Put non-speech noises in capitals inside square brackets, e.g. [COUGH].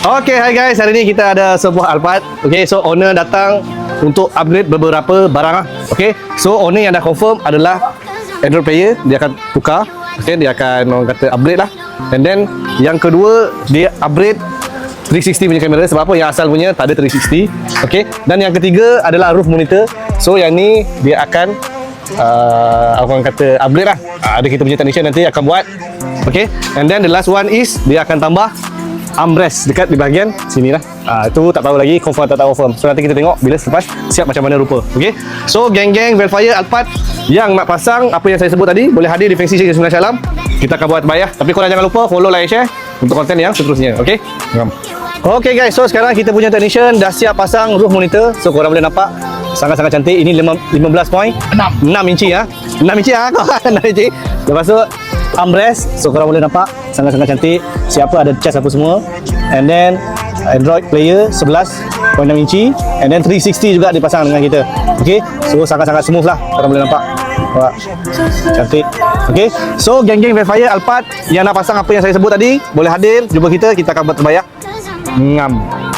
Okay, hi guys. Hari ni kita ada sebuah Alphard. Okay, so owner datang untuk upgrade beberapa barang lah. Okay, so owner yang dah confirm adalah Android player. Dia akan tukar. Okay, dia akan orang kata upgrade lah. And then yang kedua dia upgrade 360 punya kamera sebab apa yang asal punya tak ada 360 okay dan yang ketiga adalah roof monitor so yang ni dia akan uh, orang kata upgrade lah uh, ada kita punya technician nanti akan buat okay and then the last one is dia akan tambah armrest dekat di bahagian sini lah uh, itu tak tahu lagi confirm atau tak confirm. So nanti kita tengok bila selepas siap macam mana rupa. Okay so geng-geng Velfire Alphard yang nak pasang apa yang saya sebut tadi boleh hadir di Fancy Shake Sungai Syalam kita akan buat bayar. Tapi korang jangan lupa follow like share untuk konten yang seterusnya okay Okay guys, so sekarang kita punya technician dah siap pasang roof monitor. So korang boleh nampak sangat-sangat cantik. Ini lima- 15 point 6 6 inci ya. 6 inci ah kau [LAUGHS] 6 inci. Lepas tu armrest. So korang boleh nampak sangat-sangat cantik. Siapa ada cas apa semua. And then Android player 11.6 inci and then 360 juga dipasang dengan kita. Okay, so sangat-sangat smooth lah. Korang boleh nampak. Wah, cantik. Okay, so geng-geng Velfire Alphard yang nak pasang apa yang saya sebut tadi boleh hadir jumpa kita kita akan buat terbayar. Ngam.